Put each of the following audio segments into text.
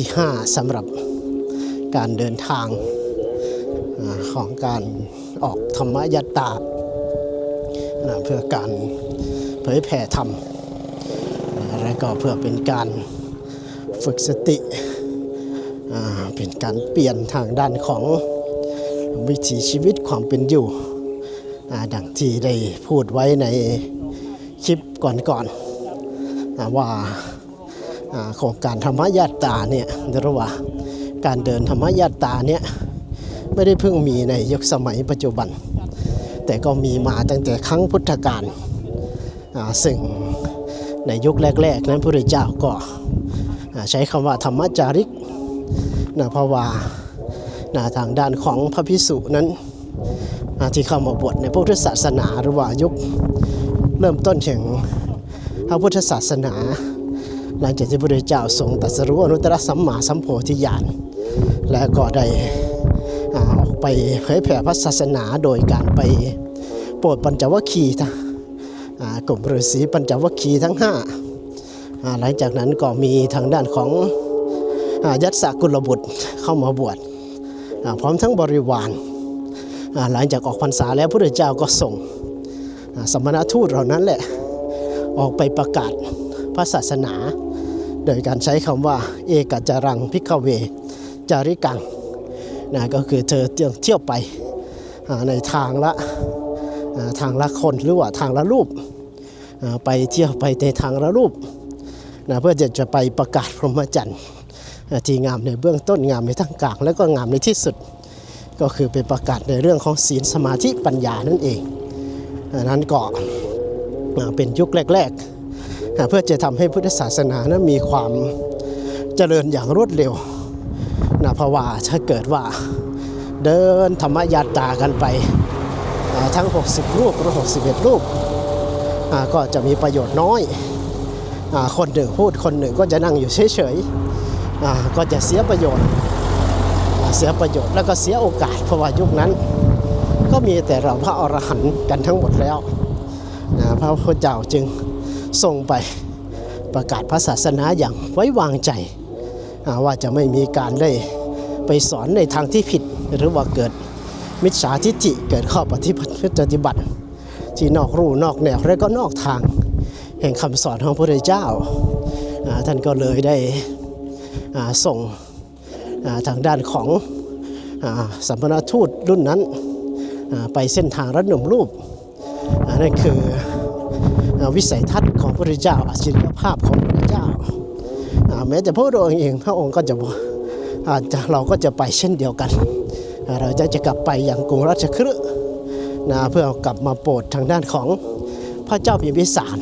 ที่ 5สำหรับการเดินทางของการออกธรรมยตราเพื่อการเผยแผ่ธรรมนะและก็เพื่อเป็นการฝึกสติเป็นการเปลี่ยนทางด้านของวิถีชีวิตความเป็นอยู่ดังที่ได้พูดไว้ในคลิปก่อนๆอ่า ว่าอ่าโครงการธรรมยาตาเนี่ยหรือว่าการเดินธรรมยาตาเนี่ยไม่ได้เพิ่งมีในยุคสมัยปัจจุบัน แต่ก็มีมาตั้งแต่ครั้งพุทธกาลซึ่งในยุคแรก ๆ นั้นพระพุทธเจ้าก็ใช้คำว่าธรรมจาริกนะเพราะว่านะทางด้านของพระพิสุนั้นที่เข้ามาบวชในพุทธศาสนาหรือว่ายุคเริ่มต้นแห่งพระพุทธศาสนา หลังจากที่พระพุทธเจ้าทรงตรัสรู้อนุตตรสัมมาสัมโพธิญาณและก็ได้ออกไปเผยแผ่พระศาสนาโดยการไปโปรดปัญจวัคคีย์ทั้งอ่ากลุ่มฤาษีปัญจวัคคีย์ทั้งห้าหลังจากนั้นก็มีทางด้านของอยัตสกุลบุตรเข้ามาบวชพร้อมทั้งบริวารหลังจากออกพรรษาแล้วพระพุทธเจ้าก็ส่งสมณทูตเหล่านั้นแหละออกไปประกาศพระศาสนา โดยการใช้คำว่า เอกจารังพิกเว จาริกังนะก็คือเธอเที่ยวเที่ยวไปในทางละทางละคนหรือว่าทางละรูปไปเที่ยวไปในทางละรูปนะเพื่อจะจะไปประกาศพรหมจรรย์ที่งามในเบื้องต้นงามในทั้งกลางแล้วก็งามในที่สุด ก็คือเป็นประกาศในเรื่องของศีลสมาธิปัญญานั่นเองนั้นก็เป็นยุคแรก ๆ เพื่อจะทำให้พุทธศาสนานะมีความเจริญอย่างรวดเร็วนะเพราะว่าถ้าเกิดว่าเดินธรรมยาตากันไปทั้ง 60 รูปหรือ 61 รูปอ่าก็จะมีประโยชน์น้อยอคนหนึ่งพูดคนหนึ่งก็จะนั่งอยู่เฉยๆก็จะเสียประโยชน์เสียประโยชน์แล้วก็เสียโอกาสเพราะว่ายุคนั้น ก็มีแต่เราพระอรหันต์กันทั้งหมดแล้วพระพุทธเจ้าจึง ส่งไปประกาศพระศาสนาอย่างไว้วางใจ ว่าจะไม่มีการได้ไปสอนในทางที่ผิด หรือว่าเกิดมิจฉาทิฏฐิเกิดข้อปฏิบัติปฏิบัติ ที่นอกรูนอกแนวและก็นอกทาง แห่งคำสอนของพระพุทธเจ้า ท่านก็เลยได้ส่งทางด้านของอสัมพนาทูตรุ่นนั้นไปเส้นทางรัดหนุ่มรูปนั่นคือ วิสัยทัศน์ของพระพุทธเจ้าอัจฉริยภาพของพระพุทธเจ้าแม้แต่พระองค์เองพระองค์ก็จะบอกอาจจะเราก็จะไปเช่นเดียวกัน เราจะจะกลับไปอย่างกรุงราชคฤห์นะเพื่อกลับมาโปรดทางด้านของพระเจ้าพิมพิสาร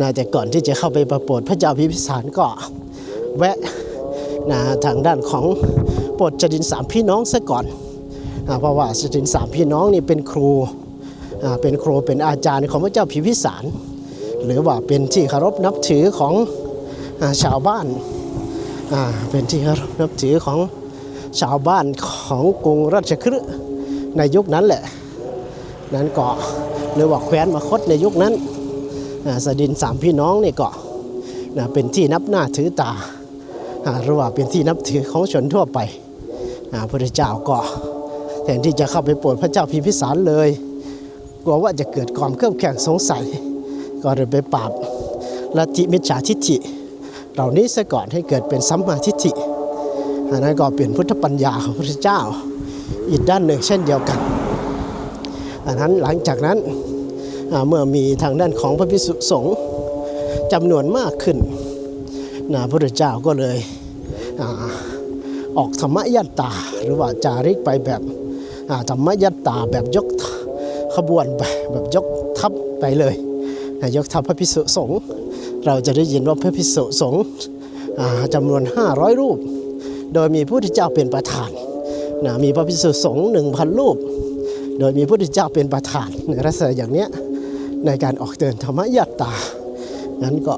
นะแต่ก่อนที่จะเข้าไปประโปรดพระเจ้าพิมพิสารก็แวะนะทางด้านของโปรดจดินสามพี่น้องซะก่อนอ่าเพราะว่าจดินสามพี่น้องนี่เป็นครู เป็นครูเป็นอาจารย์ของพระเจ้าพิพิสาร หรือว่าเป็นที่เคารพนับถือของชาวบ้านเป็นที่เคารพนับถือของชาวบ้านของกรุงราชคฤห์ในยุคนั้นแหละ นั้นก็หรือว่าแคว้นมคตในยุคนั้นสดินสามพี่น้องนี่ก็นะเป็นที่นับหน้าถือตาหรือว่าเป็นที่นับถือของชนทั่วไปพระเจ้าก็แทนที่จะเข้าไปโปรดพระเจ้าพิมพิสารเลย กลัวว่าจะเกิดความเครือบแคลงสงสัย ก็เลยไปปราบลัทธิมิจฉาทิฏฐิ เหล่านี้ซะก่อนให้เกิดเป็นสัมมาทิฏฐิอันนั้นก็เป็นพุทธปัญญาของพระเจ้า อีกด้านหนึ่งเช่นเดียวกันอันนั้นหลังจากนั้นเมื่อมีทางด้านของพระภิกษุสงฆ์จำนวนมากขึ้นนะพระพุทธเจ้าก็เลยอออกธรรมยัตตา หรือว่าจาริกไปแบบธรรมยัตตาแบบยก ขบวนไปแบบยกทัพไปเลยนะยกทัพพระพิสุสงฆ์เราจะได้ยินว่าพระพิสุสงฆ์จำนวน 500 รูป โดยมีพระพุทธเจ้าเป็นประธานนะมีพระพิสุสงฆ์1,000รูป โดยมีพระพุทธเจ้าเป็นประธานในลักษณะอย่างเนี้ยในการออกเดินธรรมยาตรานั้นก็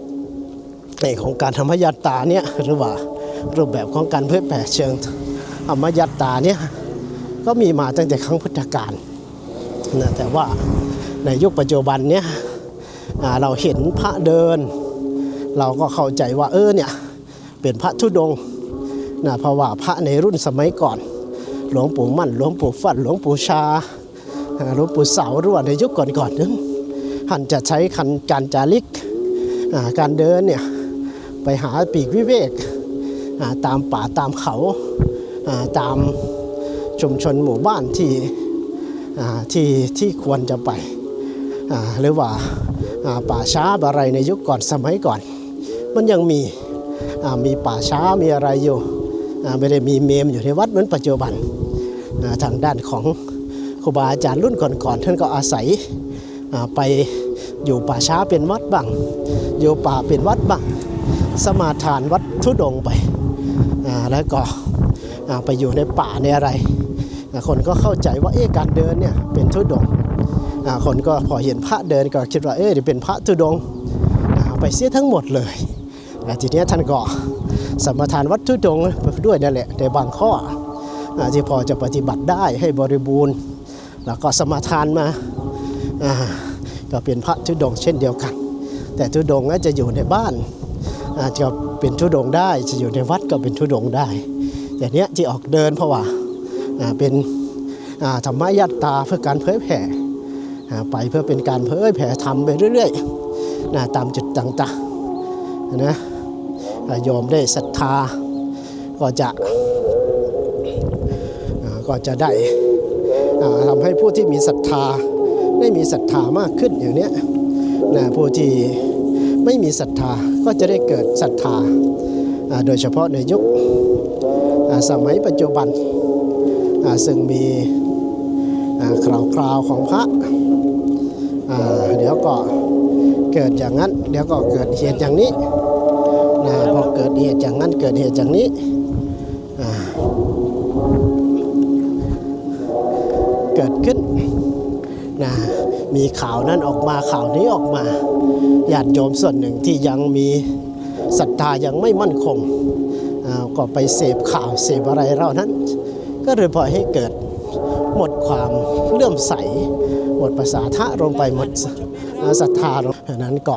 ในของการธรรมยาตราเนี่ยหรือว่ารูปแบบของการเผยแผ่เชิงธรรมยาตราเนี่ยก็มีมาตั้งแต่ครั้งพุทธกาล นะแต่ว่าในยุคปัจจุบันเนี้ยเราเห็นพระเดิน เราก็เข้าใจว่าเออเนี่ยเป็นพระธุดงนะเพราะว่าพระในรุ่นสมัยก่อน หลวงปู่มั่น หลวงปู่ฟัดหลวงปู่ชาหลวงปู่เสาหรือว่าในยุคก่อนๆนั้นท่านจะใช้คันการจาริกการเดินเนี่ยไปหาปีกวิเวกตามป่าตามเขาตามชุมชนหมู่บ้านที่ ที่ที่ควรจะไป หรือว่าป่าช้าอะไรในยุคก่อนสมัยก่อน มันยังมีมีป่าช้ามีอะไรอยู่ไม่ได้มีเมมอยู่ในวัดเหมือนปัจจุบันทางด้านของครูบาอาจารย์รุ่นก่อนๆท่านก็อาศัยไปอยู่ป่าช้าเป็นวัดบ้างอยู่ป่าเป็นวัดบ้างสมาทานวัดทุดงไปแล้วก็ไปอยู่ในป่าในอะไร คนก็เข้าใจว่าเอ๊ะการเดินเนี่ยเป็นทุดงค์อ่าคนก็พอเห็นพระเดินก็คิดว่าเอ๊ะนี่เป็นพระทุดงไปเสียทั้งหมดเลยทีเนี้ยท่านก็สมทานวัดทุดงด้วยนั่นแหละในบางข้อที่พอจะปฏิบัติได้ให้บริบูรณ์ แล้วก็สมาทานมาก็เป็นพระทุดงเช่นเดียวกัน แต่ทุดงค์น่าจะอยู่ในบ้านจะเป็นทุดงได้จะอยู่ในวัดก็เป็นทุดงได้ แต่เนี้ยที่ออกเดินเพราะว่า เป็นธรรมยัตตาเพื่อการเผยแผ่ไปเพื่อเป็นการเผยแผ่ธรรมไปเรื่อยๆนะตามจุดต่างๆนะอ่าโยมได้ศรัทธาก็จะก็จะได้ทำให้ผู้ที่มีศรัทธาได้มีศรัทธามากขึ้นอย่างนี้นะผู้ที่ไม่มีศรัทธาก็จะได้เกิดศรัทธาโดยเฉพาะในยุคสมัยปัจจุบัน ซึ่งมีอ่าคราวคราวของพระเดี๋ยวก็เกิดอย่างนั้น เดี๋ยวก็เกิดเหตุอย่างนี้นะพอเกิดเหตุอย่างนั้นเกิดเหตุอย่างนี้เกิดขึ้นนะมีข่าวนั้นออกมาข่าวนี้ออกมาญาติโยมส่วนหนึ่งที่ยังมีศรัทธายังไม่มั่นคงก็ไปเสพข่าวเสพอะไรเรานั้น ก็เลยปล่อยให้เกิดหมดความเลื่อมใส หมดภาษาทะลงไปหมดศรัทธาลงดังนั้นก็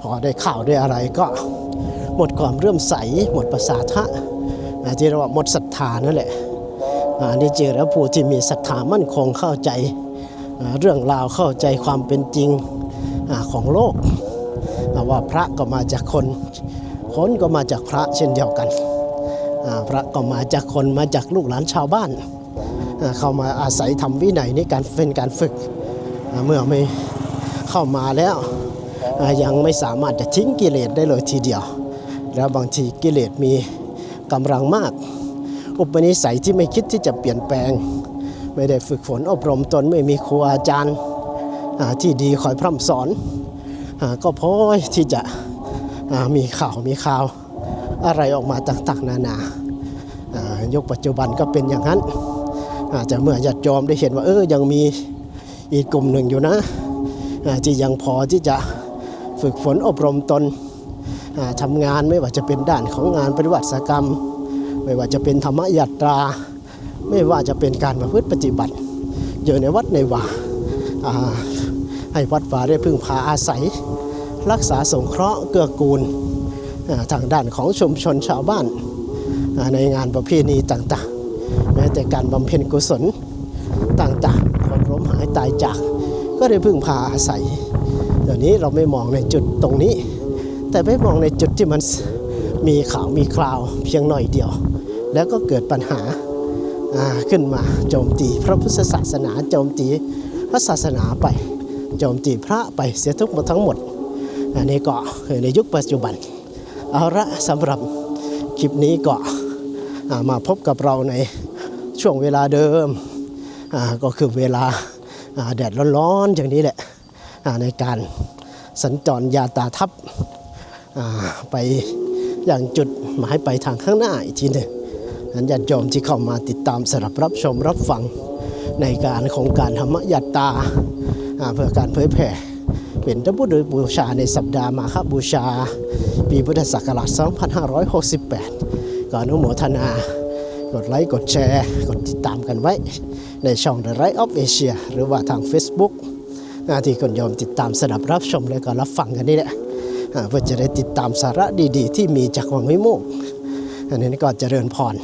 พอได้ข่าวด้วยอะไรก็หมดความเลื่อมใส หมดภาษาทะอ่าที่เรียกว่าหมดศรัทธานั่นแหละอ่านี่จริงแล้วผู้ที่มีศรัทธามั่นคงเข้าใจเรื่องราวเข้าใจความเป็นจริงของโลก ว่าพระก็มาจากคนคนก็มาจากพระเช่นเดียวกัน พระก็มาจากคนมาจากลูกหลานชาวบ้าน เข้ามาอาศัยทำวินัยในการเป็นการฝึกเมื่อไม่เข้ามาแล้วยังไม่สามารถจะทิ้งกิเลสได้เลยทีเดียว แล้วบางทีกิเลสมีกำลังมาก อุปนิสัยที่ไม่คิดที่จะเปลี่ยนแปลง ไม่ได้ฝึกฝนอบรมตนไม่มีครูอาจารย์ที่ดีคอยพร่ำสอนอก็พอที่จะมีข่าวมีข่าว อะไรออกมาต่างๆ นานายุคปัจจุบันก็เป็นอย่างนั้น อาจจะเมื่อญาติโยมได้เห็นว่าเออยังมีอีกกลุ่มหนึ่งอยู่นะที่ยังพอที่จะฝึกฝนอบรมตนอ่าทำงานไม่ว่าจะเป็นด้านของงานปฏิบัติกรรม ไม่ว่าจะเป็นธรรมยาตรา ไม่ว่าจะเป็นการประพฤติปฏิบัติอยู่ในวัดในวาอ่าให้วัดวาได้พึ่งพาอาศัย รักษาสงเคราะห์เกื้อกูล ทางด้านของชุมชนชาวบ้านในงานประเพณีต่างๆ แม้แต่การบำเพ็ญกุศลต่างๆ คนล้มหายตายจาก ก็ได้พึ่งพาอาศัยเดี๋ยวนี้เราไม่มองในจุดตรงนี้ แต่ไปมองในจุดที่มันมีข่าวมีคราวเพียงหน่อยเดียว แล้วก็เกิดปัญหาขึ้นมาโจมตีพระพุทธศาสนาโจมตีพระศาสนาไป โจมตีพระไปเสียทุกหมดทั้งหมดอันนี้ก็ในยุคปัจจุบัน เอาละสำหรับคลิปนี้ก็มาพบกับเราในช่วงเวลาเดิม ก็คือเวลาแดดร้อนๆอย่างนี้แหละในการสัญจรยาตาทัพอ่าไปอย่างจุดหมายไปทางข้างหน้าอีกทีหนึ่งนั้นญาติโยมที่เข้ามาติดตามสำหรับรับชมรับฟังในการของการธรรมยัตตาเพื่อการเผยแผ่ เป็นพระพุทธบูชาในสัปดาห์มาคบูชา ปีพุทธศักราช 2568ก็อนุโมทนา กดไลค์กดแชร์ กดติดตามกันไว้ ในช่อง The Right of Asia หรือว่าทาง Facebook อ่าที่คนโยมติดตามสนับรับชมและก็รับฟังกันนี่แหละเพื่อจะได้ติดตามสาระดีๆ ที่มีจากวังวิโมกอันนี้ก็เจริญพร